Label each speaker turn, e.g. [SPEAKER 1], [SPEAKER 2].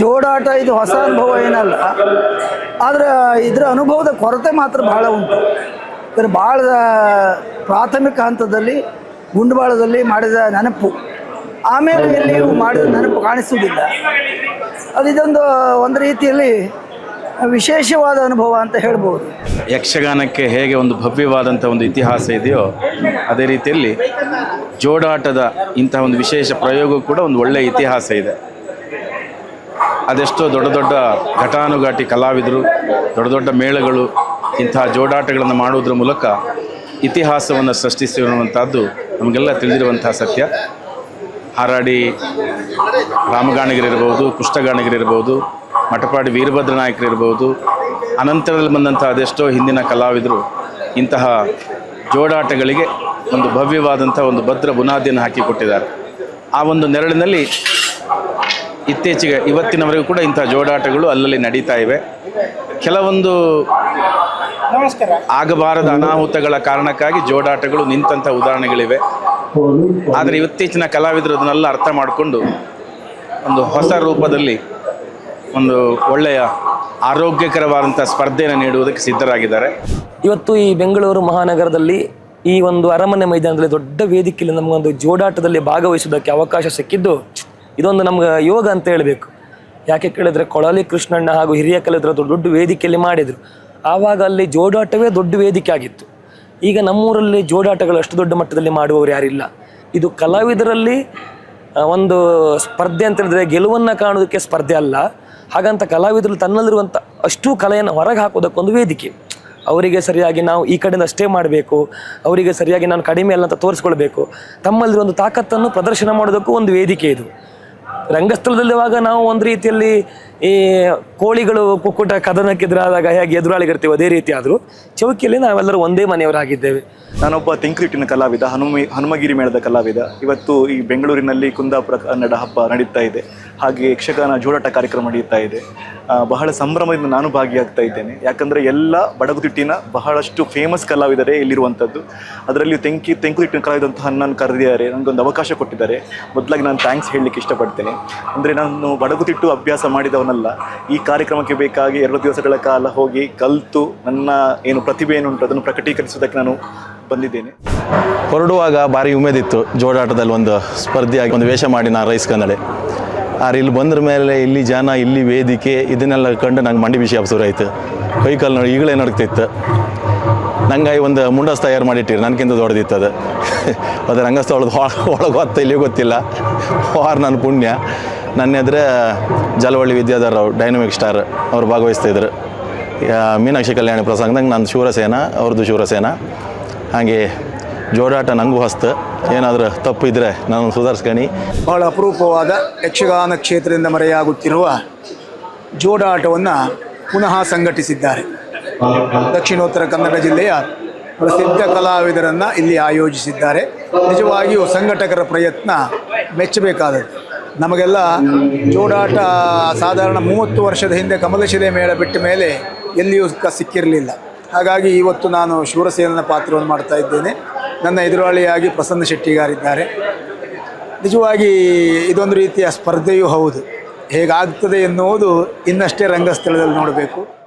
[SPEAKER 1] ಜೋಡಾಟ ಇದು ಹೊಸ ಅನುಭವ ಏನಲ್ಲ. ಆದರೆ ಇದರ ಅನುಭವದ ಕೊರತೆ ಮಾತ್ರ ಬಹಳ ಉಂಟು. ಇದರ ಭಾಳ ಪ್ರಾಥಮಿಕ ಹಂತದಲ್ಲಿ ಗುಂಡುಬಾಳದಲ್ಲಿ ಮಾಡಿದ ನೆನಪು. ಆಮೇಲೆ ಇಲ್ಲಿ ಮಾಡಿದ ನೆನಪು ಕಾಣಿಸುವುದಿಲ್ಲ. ಅದು ಇದೊಂದು ಒಂದು ರೀತಿಯಲ್ಲಿ ವಿಶೇಷವಾದ ಅನುಭವ ಅಂತ ಹೇಳ್ಬೋದು.
[SPEAKER 2] ಯಕ್ಷಗಾನಕ್ಕೆ ಹೇಗೆ ಒಂದು ಭವ್ಯವಾದಂಥ ಒಂದು ಇತಿಹಾಸ ಇದೆಯೋ, ಅದೇ ರೀತಿಯಲ್ಲಿ ಜೋಡಾಟದ ಇಂತಹ ಒಂದು ವಿಶೇಷ ಪ್ರಯೋಗ ಕೂಡ ಒಂದು ಒಳ್ಳೆಯ ಇತಿಹಾಸ ಇದೆ. ಅದೆಷ್ಟೋ ದೊಡ್ಡ ದೊಡ್ಡ ಘಟಾನುಘಾಟಿ ಕಲಾವಿದರು, ದೊಡ್ಡ ದೊಡ್ಡ ಮೇಳಗಳು, ಇಂತಹ ಜೋಡಾಟಗಳನ್ನು ಮಾಡುವುದರ ಮೂಲಕ ಇತಿಹಾಸವನ್ನು ಸೃಷ್ಟಿಸಿರುವಂಥದ್ದು ನಮಗೆಲ್ಲ ತಿಳಿದಿರುವಂತಹ ಸತ್ಯ. ಹಾರಾಡಿ ರಾಮಗಾಣಿಗರಿರ್ಬೋದು ಕುಷ್ಟಗಾಣಿಗರಿರ್ಬೋದು ಮಠಪಾಡಿ ವೀರಭದ್ರ ನಾಯಕರಿರ್ಬೋದು ಅನಂತರದಲ್ಲಿ ಬಂದಂಥ ಅದೆಷ್ಟೋ ಹಿಂದಿನ ಕಲಾವಿದರು, ಇಂತಹ ಜೋಡಾಟಗಳಿಗೆ ಒಂದು ಭವ್ಯವಾದಂಥ ಒಂದು ಭದ್ರ ಬುನಾದಿಯನ್ನು ಹಾಕಿಕೊಟ್ಟಿದ್ದಾರೆ. ಆ ಒಂದು ನೆರಳಿನಲ್ಲಿ ಇತ್ತೀಚೆಗೆ ಇವತ್ತಿನವರೆಗೂ ಕೂಡ ಇಂಥ ಜೋಡಾಟಗಳು ಅಲ್ಲಲ್ಲಿ ನಡೀತಾ ಇವೆ. ಕೆಲವೊಂದು ಆಗಬಾರದ ಅನಾಹುತಗಳ ಕಾರಣಕ್ಕಾಗಿ ಜೋಡಾಟಗಳು ನಿಂತಹ ಉದಾಹರಣೆಗಳಿವೆ. ಆದರೆ ಇತ್ತೀಚಿನ ಕಲಾವಿದರು ಅದನ್ನೆಲ್ಲ ಅರ್ಥ ಮಾಡಿಕೊಂಡು ಒಂದು ಹೊಸ ರೂಪದಲ್ಲಿ ಒಂದು ಒಳ್ಳೆಯ ಆರೋಗ್ಯಕರವಾದಂಥ ಸ್ಪರ್ಧೆಯನ್ನು ನೀಡುವುದಕ್ಕೆ ಸಿದ್ಧರಾಗಿದ್ದಾರೆ.
[SPEAKER 3] ಇವತ್ತು ಈ ಬೆಂಗಳೂರು ಮಹಾನಗರದಲ್ಲಿ ಈ ಒಂದು ಅರಮನೆ ಮೈದಾನದಲ್ಲಿ ದೊಡ್ಡ ವೇದಿಕೆಯಲ್ಲಿ ನಮಗೊಂದು ಜೋಡಾಟದಲ್ಲಿ ಭಾಗವಹಿಸುವುದಕ್ಕೆ ಅವಕಾಶ ಸಿಕ್ಕಿದ್ದು ಇದೊಂದು ನಮ್ಗೆ ಯೋಗ ಅಂತ ಹೇಳಬೇಕು. ಯಾಕೆ ಕೇಳಿದ್ರೆ ಕೊಳಲಿ ಕೃಷ್ಣಣ್ಣ ಹಾಗೂ ಹಿರಿಯ ಕಲಾವಿದರು ದೊಡ್ಡ ವೇದಿಕೆಯಲ್ಲಿ ಮಾಡಿದರು. ಆವಾಗ ಅಲ್ಲಿ ಜೋಡಾಟವೇ ದೊಡ್ಡ ವೇದಿಕೆ ಆಗಿತ್ತು. ಈಗ ನಮ್ಮೂರಲ್ಲಿ ಜೋಡಾಟಗಳು ಅಷ್ಟು ದೊಡ್ಡ ಮಟ್ಟದಲ್ಲಿ ಮಾಡುವವರು ಯಾರಿಲ್ಲ. ಇದು ಕಲಾವಿದರಲ್ಲಿ ಒಂದು ಸ್ಪರ್ಧೆ ಅಂತ ಹೇಳಿದ್ರೆ ಗೆಲುವನ್ನು ಕಾಣೋದಕ್ಕೆ ಸ್ಪರ್ಧೆ ಅಲ್ಲ. ಹಾಗಂತ ಕಲಾವಿದರು ತನ್ನಲ್ಲಿರುವಂಥ ಅಷ್ಟು ಕಲೆಯನ್ನು ಹೊರಗೆ ಹಾಕೋದಕ್ಕೊಂದು ವೇದಿಕೆ. ಅವರಿಗೆ ಸರಿಯಾಗಿ ನಾವು ಈ ಕಡೆಯಿಂದ ಅಷ್ಟೇ ಮಾಡಬೇಕು. ಅವರಿಗೆ ಸರಿಯಾಗಿ ನಾನು ಕಡಿಮೆ ಅಲ್ಲ ಅಂತ ತೋರಿಸ್ಕೊಳ್ಬೇಕು. ತಮ್ಮಲ್ಲಿರುವ ಒಂದು ತಾಕತ್ತನ್ನು ಪ್ರದರ್ಶನ ಮಾಡೋದಕ್ಕೂ ಒಂದು ವೇದಿಕೆ ಇದು. ರಂಗಸ್ಥಳದಲ್ಲಿರುವಾಗ ನಾವು ಒಂದು ರೀತಿಯಲ್ಲಿ ಈ ಕೋಳಿಗಳು ಕುಕ್ಕುಟ ಕದನಕ್ಕೆದುರಾದಾಗ ಹೇಗೆ ಎದುರಾಳಿಗಿರ್ತೀವಿ ಅದೇ ರೀತಿ ಆದರೂ ಚೌಕಿಯಲ್ಲಿ ನಾವೆಲ್ಲರೂ ಒಂದೇ ಮನೆಯವರಾಗಿದ್ದೇವೆ.
[SPEAKER 4] ನಾನೊಬ್ಬ ತೆಂಕುರಿಟ್ಟಿನ ಕಲಾವಿದ, ಹನುಮ, ಹನುಮಗಿರಿ ಮೇಳದ ಕಲಾವಿದ. ಇವತ್ತು ಈ ಬೆಂಗಳೂರಿನಲ್ಲಿ ಕುಂದಾಪುರ ಕನ್ನಡ ಹಬ್ಬ ನಡೀತಾ ಇದೆ. ಹಾಗೆ ಯಕ್ಷಗಾನ ಜೋಡಾಟ ಕಾರ್ಯಕ್ರಮ ನಡೀತಾ ಇದೆ. ಬಹಳ ಸಂಭ್ರಮದಿಂದ ನಾನು ಭಾಗಿಯಾಗ್ತಾ ಇದ್ದೇನೆ. ಯಾಕಂದರೆ ಎಲ್ಲ ಬಡಗುತಿಟ್ಟಿನ ಬಹಳಷ್ಟು ಫೇಮಸ್ ಕಲಾವಿದರೇ ಇಲ್ಲಿರುವಂಥದ್ದು. ಅದರಲ್ಲಿ ತೆಂಕಿ, ತೆಂಕುತಿಟ್ಟಿನ ಕಲಾವಿದಂತಹ ನಾನು ಕರೆದಿದ್ದಾರೆ. ನನಗೊಂದು ಅವಕಾಶ ಕೊಟ್ಟಿದ್ದಾರೆ. ಮೊದಲಾಗಿ ನಾನು ಥ್ಯಾಂಕ್ಸ್ ಹೇಳಲಿಕ್ಕೆ ಇಷ್ಟಪಡ್ತೇನೆ. ಅಂದರೆ ನಾನು ಬಡಗುತಿಟ್ಟು ಅಭ್ಯಾಸ ಮಾಡಿದವನಲ್ಲ ಈ ಕಾರ್ಯಕ್ರಮಕ್ಕೆ ಬೇಕಾಗಿ ಎರಡು ದಿವಸಗಳ ಕಾಲ ಹೋಗಿ ಕಲಿತು ನನ್ನ ಏನು ಪ್ರತಿಭೆ ಏನು ಉಂಟು, ಅದನ್ನು ಪ್ರಕಟೀಕರಿಸೋದಕ್ಕೆ ನಾನು ಬಂದಿದ್ದೇನೆ.
[SPEAKER 5] ಹೊರಡುವಾಗ ಭಾರಿ ಉಮೇದಿತ್ತು ಜೋಡಾಟದಲ್ಲಿ ಒಂದು ಸ್ಪರ್ಧೆಯಾಗಿ ಒಂದು ವೇಷ ಮಾಡಿ ನಾನು ರೈಸ್ಕಂದಳೆ ಆದ್ರೆ ಇಲ್ಲಿ ಬಂದ್ರ ಮೇಲೆ ಇಲ್ಲಿ ಜನ, ಇಲ್ಲಿ ವೇದಿಕೆ, ಇದನ್ನೆಲ್ಲ ಕಂಡು ನಂಗೆ ಮಂಡಿ ಬಿಸಿ ಅಪ್ಸೂರ ಆಯ್ತು. ಕೈಕಾಲು ನೋಡಿ ಈಗಲೇ ನಡ್ತಿತ್ತು ನಂಗೆ ಒಂದು ಮುಂಡಸ್ ತಯಾರು ಮಾಡಿಟ್ಟಿರಿ ನನಗಿಂತ ದೊಡ್ಡದಿತ್ತು ಅದು. ಅದು ರಂಗಸ್ಥಳದ ಒಳಗೆ ಗೊತ್ತ ಇಲ್ಲಿ ಗೊತ್ತಿಲ್ಲ. ವಾರ ನನ್ನ ಪುಣ್ಯ. ನನ್ನ ಜಲವಳ್ಳಿ ವಿದ್ಯಾಧರ್ ಅವರು ಡೈನಮಿಕ್ ಸ್ಟಾರ್ ಅವರು ಭಾಗವಹಿಸ್ತಿದ್ರು. ಮೀನಾಕ್ಷಿ ಕಲ್ಯಾಣಿ ಪ್ರಸಂಗದಂಗೆ ನಾನು ಶಿವರಸೇನ ಅವ್ರದ್ದು ಶಿವರಸೇನ. ಹಾಗೆ ಜೋಡಾಟ ನಂಗೂ ಹಸ್ತು. ಏನಾದರೂ ತಪ್ಪು ಇದ್ದರೆ ನಾನು ಸುಧಾರಿಸ್ಕಣಿ.
[SPEAKER 6] ಬಹಳ ಅಪರೂಪವಾದ ಯಕ್ಷಗಾನ ಕ್ಷೇತ್ರದಿಂದ ಮರೆಯಾಗುತ್ತಿರುವ ಜೋಡಾಟವನ್ನು ಪುನಃ ಸಂಘಟಿಸಿದ್ದಾರೆ. ದಕ್ಷಿಣೋತ್ತರ ಕನ್ನಡ ಜಿಲ್ಲೆಯ ಪ್ರಸಿದ್ಧ ಕಲಾವಿದರನ್ನು ಇಲ್ಲಿ ಆಯೋಜಿಸಿದ್ದಾರೆ. ನಿಜವಾಗಿಯೂ ಸಂಘಟಕರ ಪ್ರಯತ್ನ ಮೆಚ್ಚಬೇಕಾದದ್ದು. ನಮಗೆಲ್ಲ ಜೋಡಾಟ ಸಾಧಾರಣ ಮೂವತ್ತು ವರ್ಷದ ಹಿಂದೆ ಕಮಲಶಿಲೆ ಮೇಳ ಬಿಟ್ಟ ಮೇಲೆ ಎಲ್ಲಿಯೂ ಸಿಕ್ಕಿರಲಿಲ್ಲ. ಹಾಗಾಗಿ ಇವತ್ತು ನಾನು ಶೂರಸೇನನ ಪಾತ್ರವನ್ನು ಮಾಡ್ತಾ ಇದ್ದೇನೆ. ನನ್ನ ಎದುರಾಳಿಯಾಗಿ ಪ್ರಸನ್ನ ಶೆಟ್ಟಿಗಾರಿದ್ದಾರೆ. ನಿಜವಾಗಿ ಇದೊಂದು ರೀತಿಯ ಸ್ಪರ್ಧೆಯೂ ಹೌದು. ಹೇಗಾಗ್ತದೆ ಎನ್ನುವುದು ಇನ್ನಷ್ಟೇ ರಂಗಸ್ಥಳದಲ್ಲಿ ನೋಡಬೇಕು.